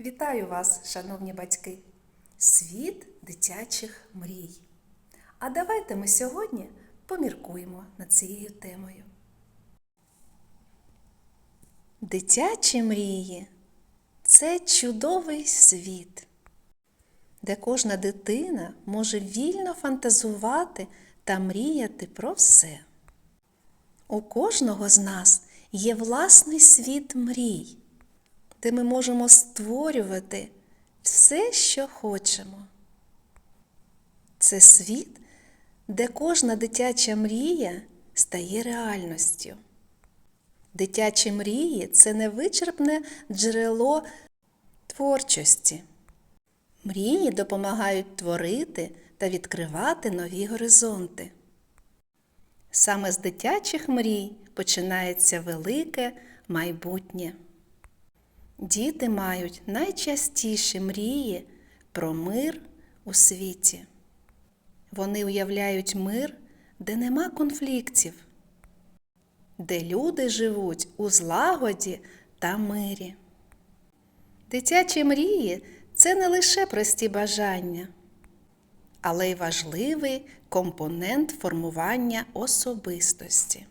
Вітаю вас, шановні батьки! Світ дитячих мрій. А давайте ми сьогодні поміркуємо над цією темою. Дитячі мрії це чудовий світ, де кожна дитина може вільно фантазувати та мріяти про все. У кожного з нас є власний світ мрій, де ми можемо створювати все, що хочемо. Це світ, де кожна дитяча мрія стає реальністю. Дитячі мрії це невичерпне джерело творчості. Мрії допомагають творити та відкривати нові горизонти. Саме з дитячих мрій починається велике майбутнє. Діти мають найчастіші мрії про мир у світі. Вони уявляють мир, де нема конфліктів, де люди живуть у злагоді та мирі. Дитячі мрії це не лише прості бажання, але й важливий компонент формування особистості.